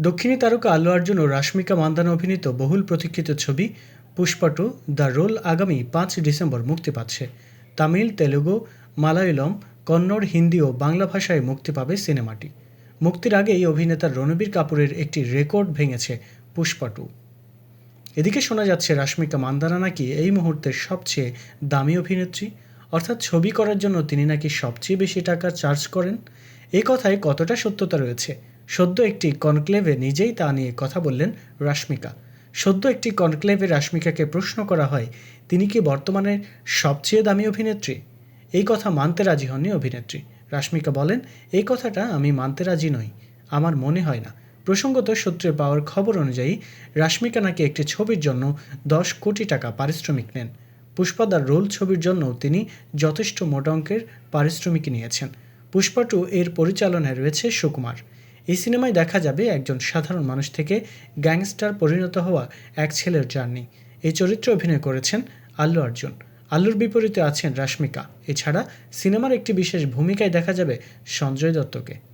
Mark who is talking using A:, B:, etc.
A: দক্ষিণী তারকা আল্লু অর্জুন ও রাশ্মিকা মান্দানা অভিনীত বহুল প্রতীক্ষিত ছবি পুষ্পা টু দ্য রোল আগামী পাঁচ ডিসেম্বর মুক্তি পাচ্ছে। তামিল, তেলুগু, মালায়ালম, কন্নড়, হিন্দি ও বাংলা ভাষায় মুক্তি পাবে সিনেমাটি। মুক্তির আগেই অভিনেতা রণবীর কাপুরের একটি রেকর্ড ভেঙেছে পুষ্পা টু। এদিকে শোনা যাচ্ছে, রাশ্মিকা মান্দানা নাকি এই মুহূর্তের সবচেয়ে দামি অভিনেত্রী? অর্থাৎ ছবি করার জন্য তিনি নাকি সবচেয়ে বেশি টাকা চার্জ করেন? এই কথায় কতটা সত্যতা রয়েছে? সদ্য একটি কনক্লেভে নিজেই তা নিয়ে কথা বললেন রাশ্মিকা। সদ্য একটি কনক্লেভে রাশ্মিকাকে প্রশ্ন করা হয়, তিনি কি বর্তমানে সবচেয়ে দামি অভিনেত্রী? এই কথা মানতে রাজি হননি অভিনেত্রী। রাশ্মিকা বলেন, এই কথাটা আমি মানতে রাজি নই, আমার মনে হয় না। প্রসঙ্গত সূত্রে পাওয়ার খবর অনুযায়ী, রাশ্মিকা নাকি একটি ছবির জন্য দশ কোটি টাকা পারিশ্রমিক নেন। পুষ্পাদার রোল ছবির জন্য তিনি যথেষ্ট মোটা অঙ্কের পারিশ্রমিক নিয়েছেন। পুষ্পা টু এর পরিচালনায় রয়েছে সুকুমার। এই সিনেমায় দেখা যাবে একজন সাধারণ মানুষ থেকে গ্যাংস্টার পরিণত হওয়া এক ছেলের জার্নি। এই চরিত্রে অভিনয় করেছেন আল্লু অর্জুন। আল্লুর বিপরীতে আছেন রাশ্মিকা। এছাড়া সিনেমার একটি বিশেষ ভূমিকায় দেখা যাবে সঞ্জয় দত্তকে।